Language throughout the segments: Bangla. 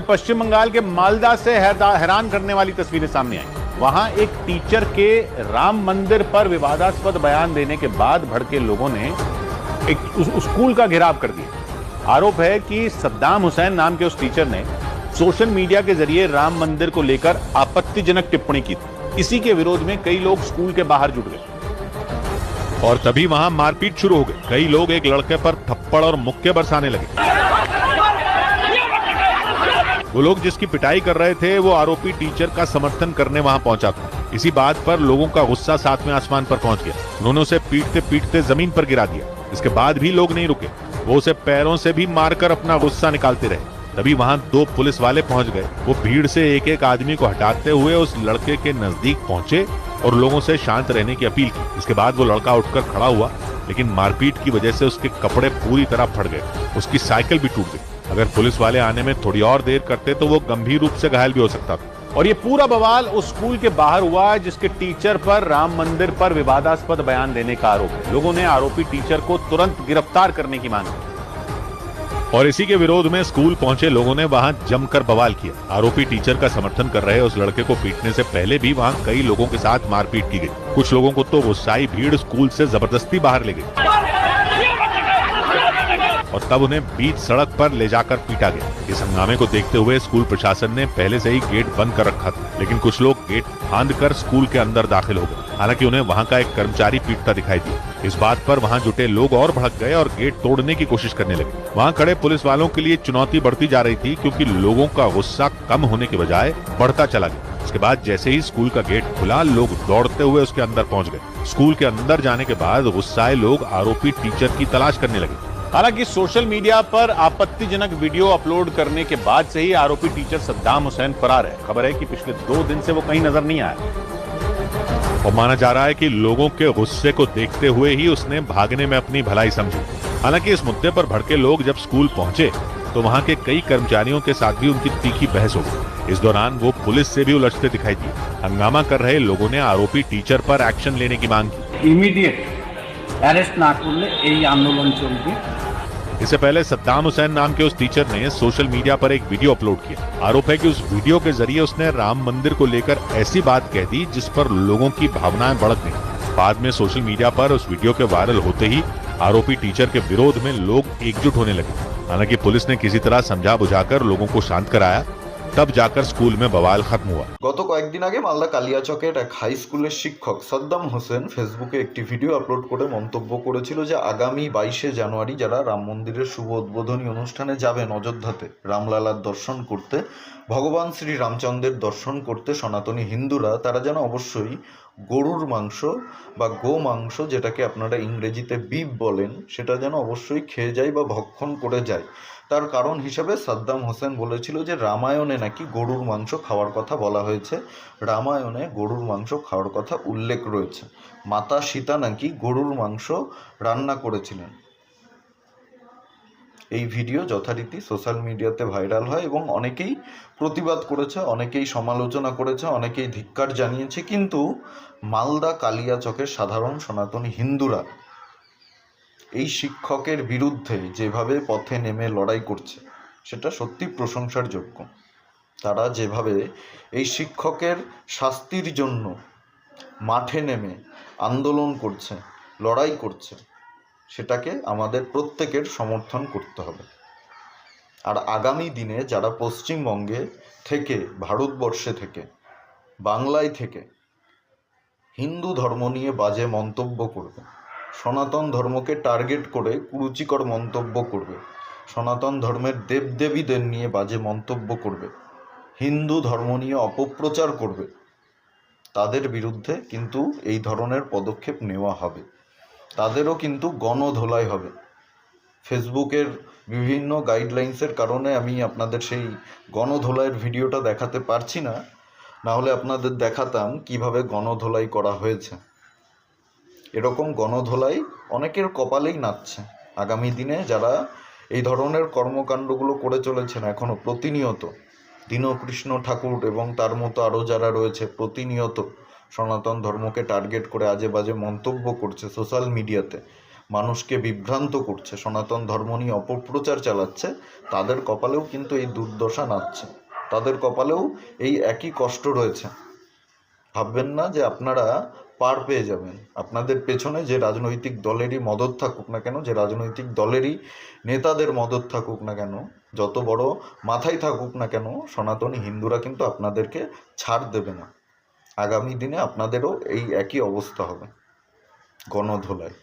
पश्चिम बंगाल के मालदा से हैरान करने वाली तस्वीरें सामने आई। वहाँ एक टीचर के राम मंदिर पर विवादास्पद बयान देने के बाद भड़के लोगों ने एक स्कूल का घेराव कर दिया। आरोप है कि सद्दाम हुसैन नाम के उस टीचर ने सोशल मीडिया के ज़रिए राम मंदिर को लेकर आपत्तिजनक टिप्पणी की थी। इसी के विरोध में कई लोग स्कूल के बाहर जुट गए। और तभी वहाँ मारपीट शुरू हो गई। कई लोग एक लड़के पर थप्पड़ और मुक्के बरसाने लगे। वो लोग जिसकी पिटाई कर रहे थे, वो आरोपी टीचर का समर्थन करने वहाँ पहुँचा था। इसी बात पर लोगों का गुस्सा साथ में आसमान पर पहुँच गया। उन्होंने उसे पीटते पीटते ज़मीन पर गिरा दिया। इसके बाद भी लोग नहीं रुके। वो उसे पैरों से भी मारकर अपना गुस्सा निकालते रहे। तभी वहाँ दो पुलिस वाले पहुँच गए। वो भीड़ से एक एक आदमी को हटाते हुए उस लड़के के नज़दीक पहुँचे और लोगों से शांत रहने की अपील की। इसके बाद वो लड़का उठकर खड़ा हुआ, लेकिन मारपीट की वजह से उसके कपड़े पूरी तरह फट गए। उसकी साइकिल भी टूट गई। अगर पुलिस वाले आने में थोड़ी और देर करते तो वो गंभीर रूप से घायल भी हो सकता था। और ये पूरा बवाल उस स्कूल के बाहर हुआ जिसके टीचर पर, राम मंदिर पर विवादास्पद बयान देने का आरोप है। लोगों ने आरोपी टीचर को तुरंत गिरफ़्तार करने की मांग की। और इसी के विरोध में स्कूल पहुँचे लोगों ने वहाँ जमकर बवाल किया। आरोपी टीचर का समर्थन कर रहे उस लड़के को पीटने से पहले भी वहाँ कई लोगों के साथ मारपीट की गई। कुछ लोगों को तो गुस्साई भीड़ स्कूल से ज़बरदस्ती बाहर ले गई। और तब उन्हें बीच सड़क पर ले जाकर पीटा गया। इस हंगामे को देखते हुए स्कूल प्रशासन ने पहले से ही गेट बंद कर रखा था, लेकिन कुछ लोग गेट फांद कर स्कूल के अंदर दाखिल हो गए। हालाँकि उन्हें वहाँ का एक कर्मचारी पीटता दिखाई दिया। इस बात पर वहाँ जुटे लोग और भड़क गए और गेट तोड़ने की कोशिश करने लगे। वहाँ खड़े पुलिस वालों के लिए चुनौती बढ़ती जा रही थी, क्योंकि लोगों का गुस्सा कम होने के बजाय बढ़ता चला गया। इसके बाद जैसे ही स्कूल का गेट खुला, लोग दौड़ते हुए उसके अंदर पहुँच गए। स्कूल के अंदर जाने के बाद गुस्साए लोग आरोपी टीचर की तलाश करने लगे। हालाँकि सोशल मीडिया पर आपत्तिजनक वीडियो अपलोड करने के बाद से ही आरोपी टीचर सद्दाम हुसैन फरार है। खबर है कि पिछले दो दिन से वो कहीं नज़र नहीं आया। और माना जा रहा है कि लोगों के गुस्से को देखते हुए ही उसने भागने में अपनी भलाई समझी। हालाँकि इस मुद्दे पर भड़के लोग जब स्कूल पहुँचे तो वहाँ के कई कर्मचारियों के साथ भी उनकी तीखी बहस हो गई। इस दौरान वो पुलिस से भी उलझते दिखाई दिए। हंगामा कर रहे लोगों ने आरोपी टीचर पर एक्शन लेने की मांग की। इमीडिएट অ্যারেস্ট না করলে এই আন্দোলন চলবে इससे पहले सद्दाम हुसैन नाम के उस टीचर ने सोशल मीडिया पर एक वीडियो अपलोड किया आरोप है कि उस वीडियो के जरिए उसने राम मंदिर को लेकर ऐसी बात कह दी जिस पर लोगों की भावनाएं भड़क गई बाद में सोशल मीडिया पर उस वीडियो के वायरल होते ही आरोपी टीचर के विरोध में लोग एकजुट होने लगे हालांकि पुलिस ने किसी तरह समझा बुझाकर लोगों को शांत कराया तब जाकर स्कूल में बवाल खत्म हुआ গত কয়েকদিন আগে মালদা কালিয়াচকের এক হাই স্কুলের শিক্ষক সাদ্দাম হোসেন ফেসবুকে একটি ভিডিও আপলোড করে মন্তব্য করেছিল যে আগামী বাইশে জানুয়ারি যারা রাম মন্দিরের শুভ উদ্বোধনী অনুষ্ঠানে যাবেন অযোধ্যাতে রামলালার দর্শন করতে ভগবান শ্রী রামচন্দ্রের দর্শন করতে সনাতনী হিন্দুরা তারা যেন অবশ্যই গরুর মাংস বা গো মাংস যেটাকে আপনারা ইংরেজিতে বিফ বলেন সেটা যেন অবশ্যই খেয়ে যায় বা ভক্ষণ করে যায় তার কারণ হিসেবে সাদ্দাম হোসেন বলেছিল যে রামায়ণে নাকি গরুর মাংস খাওয়ার কথা বলা হয়েছে। রামায়ণে গরুর মাংস খাওয়ার কথা উল্লেখ রয়েছে। মাতা সীতা নাকি গরুর মাংস রান্না করেছিলেন। এই ভিডিও যথারীতি সোশ্যাল মিডিয়াতে ভাইরাল হয় এবং অনেকেই প্রতিবাদ করেছে, অনেকেই সমালোচনা করেছে, অনেকেই ধিক্কার জানিয়েছে। কিন্তু মালদা কালিয়াচকের সাধারণ সনাতন হিন্দুরা এই শিক্ষকের বিরুদ্ধে যেভাবে পথে নেমে লড়াই করছে, সেটা সত্যি প্রশংসার যোগ্য। তারা যেভাবে এই শিক্ষকের শাস্তির জন্য মাঠে নেমে আন্দোলন করছে, লড়াই করছে, সেটাকে আমাদের প্রত্যেকের সমর্থন করতে হবে। আর আগামী দিনে যারা পশ্চিমবঙ্গে থেকে, ভারতবর্ষে থেকে, বাংলায় থেকে হিন্দু ধর্ম নিয়ে বাজে মন্তব্য করবে সনাতন ধর্মকে টার্গেট করে কুরুচিকর মন্তব্য করবে। সনাতন ধর্মের দেবদেবীদের নিয়ে বাজে মন্তব্য করবে। হিন্দু ধর্ম নিয়ে অপপ্রচার করবে। তাদের বিরুদ্ধে কিন্তু এই ধরনের পদক্ষেপ নেওয়া হবে। তাদেরও কিন্তু গণধোলাই হবে। ফেসবুকের বিভিন্ন গাইডলাইন্সের কারণে আমি আপনাদের সেই গণধোলাইয়ের ভিডিওটা দেখাতে পারছি না। নাহলে আপনাদের দেখাতাম কীভাবে গণধোলাই করা হয়েছে। এরকম গণধোলাই অনেকের কপালেই নাচছে। আগামী দিনে যারা এই ধরনের কর্মকাণ্ডগুলো করে চলেছেন এখনও প্রতিনিয়ত, দীনকৃষ্ণ ঠাকুর এবং তার মতো আরও যারা রয়েছে প্রতিনিয়ত সনাতন ধর্মকে টার্গেট করে আজে বাজে মন্তব্য করছে সোশ্যাল মিডিয়াতে, মানুষকে বিভ্রান্ত করছে, সনাতন ধর্ম নিয়ে অপপ্রচার চালাচ্ছে, তাদের কপালেও কিন্তু এই দুর্দশা নাচছে। তাদের কপালেও এই একই কষ্ট রয়েছে। ভাববেন না যে আপনারা পার পেয়ে যাবেন। আপনাদের পেছনে যে রাজনৈতিক দলেরই মদত থাকুক না কেন, যে রাজনৈতিক দলেরই নেতাদের মদত থাকুক না কেন, যত বড় মাথায় থাকুক না কেন, সনাতনী হিন্দুরা কিন্তু আপনাদেরকে ছাড় দেবে না। আগামী দিনে আপনাদেরও এই একই অবস্থা হবে। গণধোলায়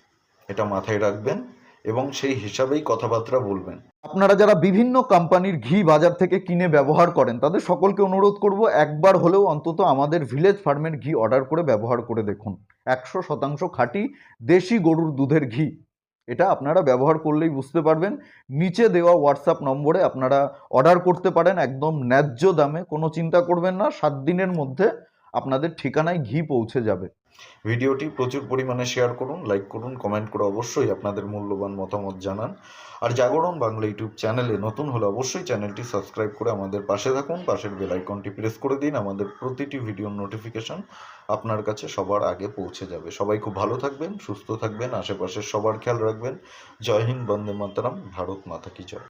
এটা মাথায় রাখবেন। এবং সেই হিসাবেই কথাবার্তা বলবেন। আপনারা যারা বিভিন্ন কোম্পানির ঘি বাজার থেকে কিনে ব্যবহার করেন, তাদের সকলকে অনুরোধ করব, একবার হলেও অন্তত আমাদের ভিলেজ ফার্মের ঘি অর্ডার করে ব্যবহার করে দেখুন। একশো শতাংশ খাঁটি দেশি গরুর দুধের ঘি। এটা আপনারা ব্যবহার করলেই বুঝতে পারবেন। নিচে দেওয়া হোয়াটসঅ্যাপ নম্বরে আপনারা অর্ডার করতে পারেন, একদম ন্যায্য দামে, কোনো চিন্তা করবেন না। সাত দিনের মধ্যে আপনাদের ঠিকানায় ঘি পৌঁছে যাবে। ভিডিওটি প্রচুর পরিমাণে শেয়ার করুন, লাইক করুন, কমেন্ট করে অবশ্যই আপনাদের মূল্যবান মতামত জানান। আর জাগরণ বাংলা ইউটিউব চ্যানেলে নতুন হলে অবশ্যই চ্যানেলটি সাবস্ক্রাইব করে আমাদের পাশে থাকুন, পাশের বেল আইকনটি প্রেস করে দিন, আমাদের প্রতিটি ভিডিওর নোটিফিকেশন আপনার কাছে সবার আগে পৌঁছে যাবে। সবাই খুব ভালো থাকবেন, সুস্থ থাকবেন আশেপাশের সবার খেয়াল রাখবেন। জয় হিন্দ, বন্দে মাতারাম, ভারত মাতা কি জয়।